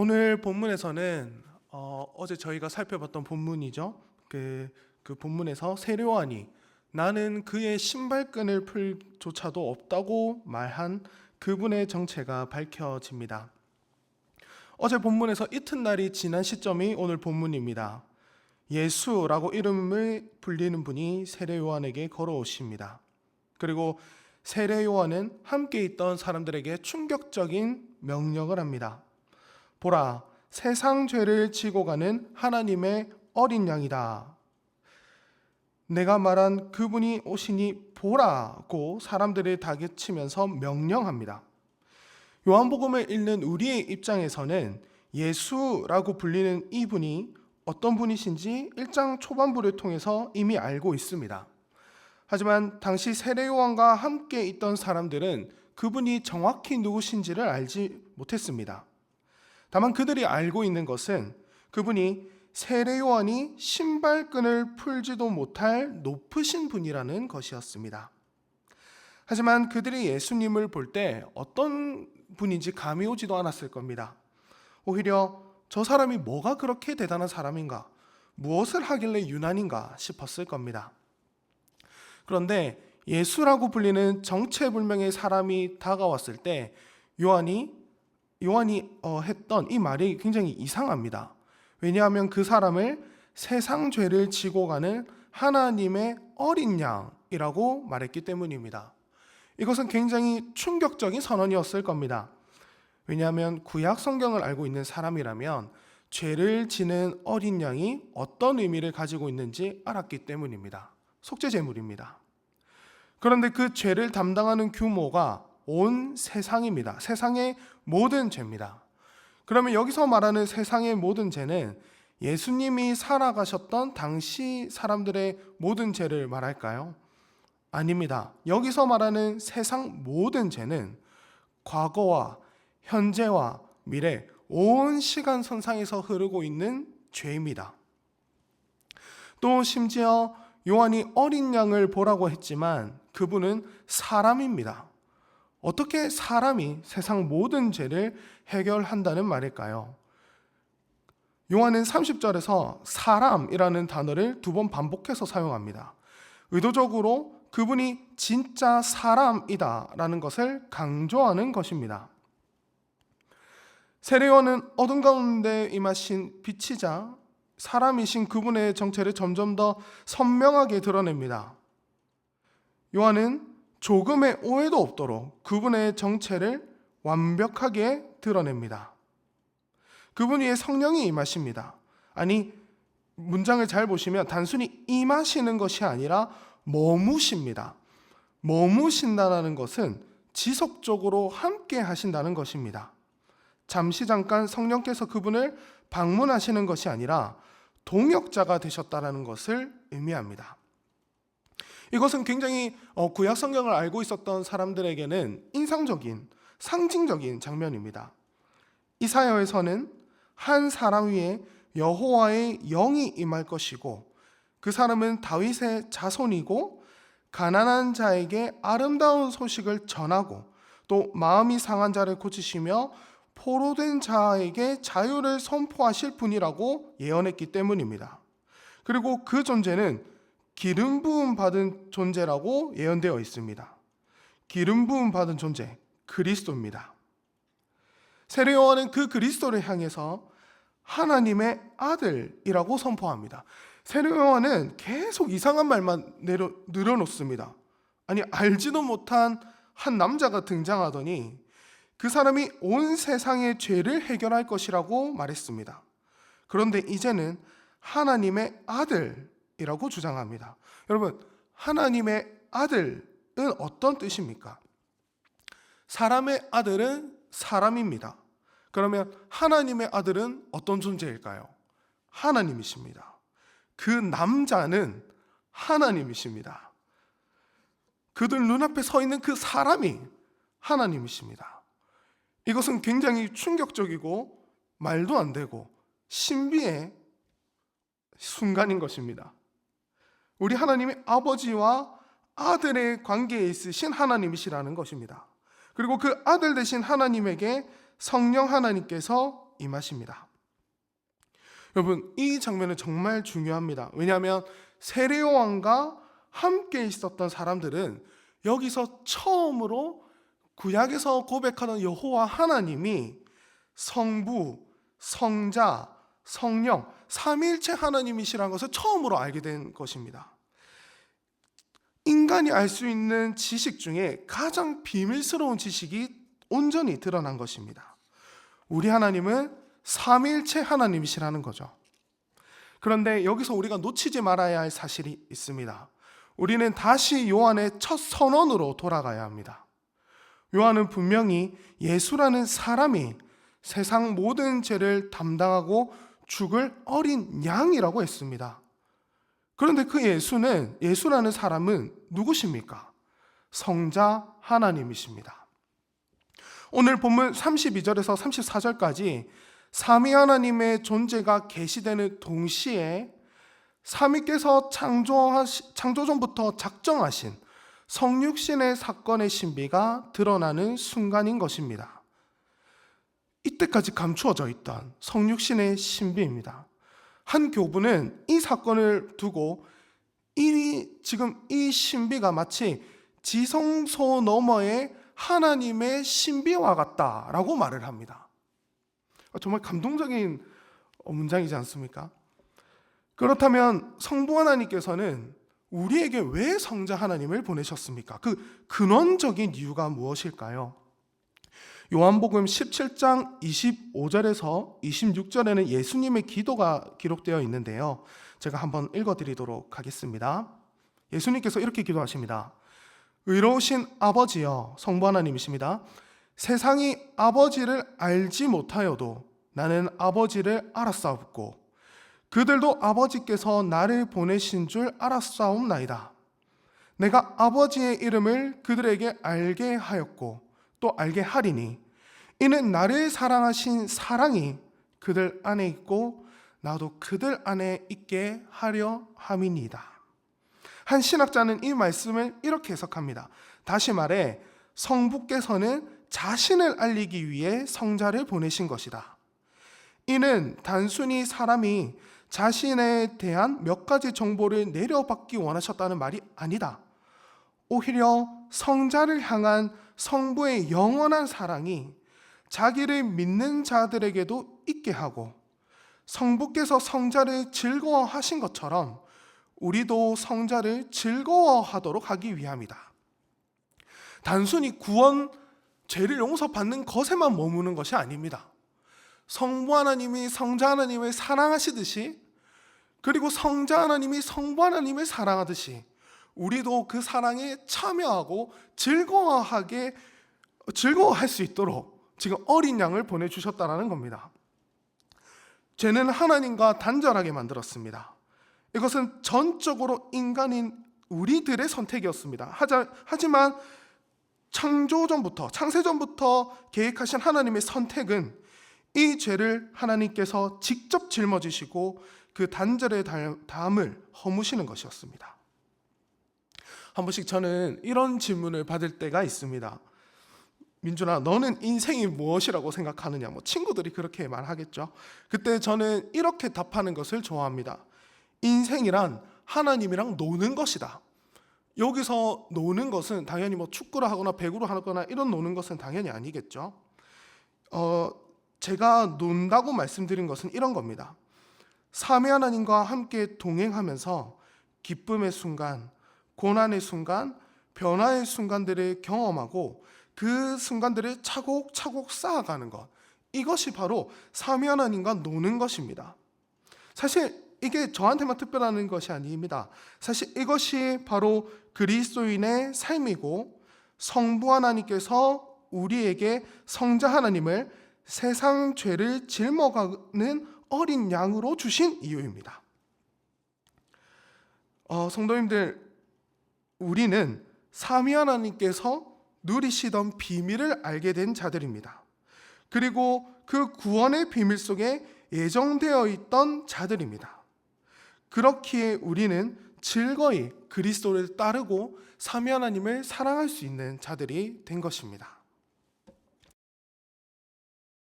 오늘 본문에서는 어, 제 저희가 살펴봤던 본문이죠. 그, 그 본문에서 세례요한이 나는 그의 신발끈을 풀 조차도 없다고 말한 그분의 정체가 밝혀집니다. 어제 본문에서 이튿날이 지난 시점이 오늘 본문입니다. 예수라고 이름을 불리는 분이 세례 요한에게 걸어오십니다. 그리고 세례 요한은 함께 있던 사람들에게 충격적인 명령을 합니다. 보라, 세상 죄를 지고 가는 하나님의 어린 양이다. 내가 말한 그분이 오시니 보라고 사람들을 다그치면서 명령합니다. 요한복음을 읽는 우리의 입장에서는 예수라고 불리는 이분이 어떤 분이신지 1장 초반부를 통해서 이미 알고 있습니다. 하지만 당시 세례 요한과 함께 있던 사람들은 그분이 정확히 누구신지를 알지 못했습니다. 다만 그들이 알고 있는 것은 그분이 세례 요한이 신발끈을 풀지도 못할 높으신 분이라는 것이었습니다. 하지만 그들이 예수님을 볼 때 어떤 분인지 감이 오지도 않았을 겁니다. 오히려 저 사람이 뭐가 그렇게 대단한 사람인가, 무엇을 하길래 유난인가 싶었을 겁니다. 그런데 예수라고 불리는 정체불명의 사람이 다가왔을 때 요한이 요한이 어, 했던 이 말이 굉장히 이상합니다. 왜냐하면 그 사람을 세상 죄를 지고 가는 하나님의 어린 양이라고 말했기 때문입니다. 이것은 굉장히 충격적인 선언이었을 겁니다. 왜냐하면 구약 성경을 알고 있는 사람이라면 죄를 지는 어린 양이 어떤 의미를 가지고 있는지 알았기 때문입니다. 속죄 제물입니다. 그런데 그 죄를 담당하는 규모가 온 세상입니다. 세상의 모든 죄입니다. 그러면 여기서 말하는 세상의 모든 죄는 예수님이 살아가셨던 당시 사람들의 모든 죄를 말할까요? 아닙니다. 여기서 말하는 세상 모든 죄는 과거와 현재와 미래 온 시간 선상에서 흐르고 있는 죄입니다. 또 심지어 요한이 어린 양을 보라고 했지만 그분은 사람입니다. 어떻게 사람이 세상 모든 죄를 해결한다는 말일까요? 요한은 30절에서 사람이라는 단어를 두 번 반복해서 사용합니다. 의도적으로 그분이 진짜 사람이다라는 것을 강조하는 것입니다. 세례요한은 어둠 가운데 임하신 빛이자 사람이신 그분의 정체를 점점 더 선명하게 드러냅니다. 요한은 조금의 오해도 없도록 그분의 정체를 완벽하게 드러냅니다. 그분 위에 성령이 임하십니다. 아니, 문장을 잘 보시면 단순히 임하시는 것이 아니라 머무십니다. 머무신다는 것은 지속적으로 함께 하신다는 것입니다. 잠시 잠깐 성령께서 그분을 방문하시는 것이 아니라 동역자가 되셨다는 것을 의미합니다. 이것은 굉장히 어, 구약 성경을 알고 있었던 사람들에게는 인상적인 상징적인 장면입니다. 이사야에서는 한 사람 위에 여호와의 영이 임할 것이고 그 사람은 다윗의 자손이고 가난한 자에게 아름다운 소식을 전하고 또 마음이 상한 자를 고치시며 포로된 자에게 자유를 선포하실 분이라고 예언했기 때문입니다. 그리고 그 존재는 기름 부음 받은 존재라고 예언되어 있습니다. 기름 부음 받은 존재 그리스도입니다. 세례 요한은 그 그리스도를 향해서 하나님의 아들이라고 선포합니다. 세례 요한은 계속 이상한 말만 내려 늘어놓습니다. 아니 알지도 못한 한 남자가 등장하더니 그 사람이 온 세상의 죄를 해결할 것이라고 말했습니다. 그런데 이제는 하나님의 아들 이라고 주장합니다. 여러분, 하나님의 아들은 어떤 뜻입니까? 사람의 아들은 사람입니다. 그러면 하나님의 아들은 어떤 존재일까요? 하나님이십니다. 그 남자는 하나님이십니다. 그들 눈앞에 서 있는 그 사람이 하나님이십니다. 이것은 굉장히 충격적이고 말도 안 되고 신비의 순간인 것입니다. 우리 하나님의 아버지와 아들의 관계에 있으신 하나님이시라는 것입니다. 그리고 그 아들 되신 하나님에게 성령 하나님께서 임하십니다. 여러분, 이 장면은 정말 중요합니다. 왜냐하면 세례 요한과 함께 있었던 사람들은 여기서 처음으로 구약에서 고백하는 여호와 하나님이 성부, 성자, 성령, 삼위일체 하나님이시라는 것을 처음으로 알게 된 것입니다. 인간이 알 수 있는 지식 중에 가장 비밀스러운 지식이 온전히 드러난 것입니다. 우리 하나님은 삼위일체 하나님이시라는 거죠. 그런데 여기서 우리가 놓치지 말아야 할 사실이 있습니다. 우리는 다시 요한의 첫 선언으로 돌아가야 합니다. 요한은 분명히 예수라는 사람이 세상 모든 죄를 담당하고 죽을 어린 양이라고 했습니다. 그런데 그 예수는 예수라는 사람은 누구십니까? 성자 하나님이십니다. 오늘 본문 32절에서 34절까지 삼위 하나님의 존재가 계시되는 동시에 삼위께서 창조 전부터 작정하신 성육신의 사건의 신비가 드러나는 순간인 것입니다. 이때까지 감추어져 있던 성육신의 신비입니다. 한 교부는 이 사건을 두고 이 지금 이 신비가 마치 지성소 너머의 하나님의 신비와 같다라고 말을 합니다. 정말 감동적인 문장이지 않습니까? 그렇다면 성부 하나님께서는 우리에게 왜 성자 하나님을 보내셨습니까? 그 근원적인 이유가 무엇일까요? 요한복음 17장 25절에서 26절에는 예수님의 기도가 기록되어 있는데요. 제가 한번 읽어 드리도록 하겠습니다. 예수님께서 이렇게 기도하십니다. 의로우신 아버지여 성부 하나님이십니다. 세상이 아버지를 알지 못하여도 나는 아버지를 알았사옵고 그들도 아버지께서 나를 보내신 줄 알았사옵나이다. 내가 아버지의 이름을 그들에게 알게 하였고 또 알게 하리니 이는 나를 사랑하신 사랑이 그들 안에 있고 나도 그들 안에 있게 하려 함이니이다. 한 신학자는 이 말씀을 이렇게 해석합니다. 다시 말해 성부께서는 자신을 알리기 위해 성자를 보내신 것이다. 이는 단순히 사람이 자신에 대한 몇 가지 정보를 내려받기 원하셨다는 말이 아니다. 오히려 성자를 향한 성부의 영원한 사랑이 자기를 믿는 자들에게도 있게 하고 성부께서 성자를 즐거워하신 것처럼 우리도 성자를 즐거워하도록 하기 위함이다. 단순히 구원, 죄를 용서받는 것에만 머무는 것이 아닙니다. 성부 하나님이 성자 하나님을 사랑하시듯이 그리고 성자 하나님이 성부 하나님을 사랑하듯이 우리도 그 사랑에 참여하고 즐거워하게 즐거워할 수 있도록 지금 어린 양을 보내 주셨다라는 겁니다. 죄는 하나님과 단절하게 만들었습니다. 이것은 전적으로 인간인 우리들의 선택이었습니다. 하지만 창조 전부터 창세 전부터 계획하신 하나님의 선택은 이 죄를 하나님께서 직접 짊어지시고 그 단절의 담을 허무시는 것이었습니다. 한 번씩 저는 이런 질문을 받을 때가 있습니다. 민준아, 너는 인생이 무엇이라고 생각하느냐? 뭐 친구들이 그렇게 말하겠죠. 그때 저는 이렇게 답하는 것을 좋아합니다. 인생이란 하나님이랑 노는 것이다. 여기서 노는 것은 당연히 뭐 축구를 하거나 배구를 하거나 이런 노는 것은 당연히 아니겠죠. 어, 제가 논다고 말씀드린 것은 이런 겁니다. 삼위 하나님과 함께 동행하면서 기쁨의 순간, 고난의 순간, 변화의 순간들을 경험하고 그 순간들을 차곡차곡 쌓아가는 것. 이것이 바로 삼위 하나님과 노는 것입니다. 사실 이게 저한테만 특별한 것이 아닙니다. 사실 이것이 바로 그리스도인의 삶이고 성부 하나님께서 우리에게 성자 하나님을 세상 죄를 짊어가는 어린 양으로 주신 이유입니다. 어, 성도님들, 우리는 삼위 하나님께서 누리시던 비밀을 알게 된 자들입니다. 그리고 그 구원의 비밀 속에 예정되어 있던 자들입니다. 그렇기에 우리는 즐거이 그리스도를 따르고 삼위 하나님을 사랑할 수 있는 자들이 된 것입니다.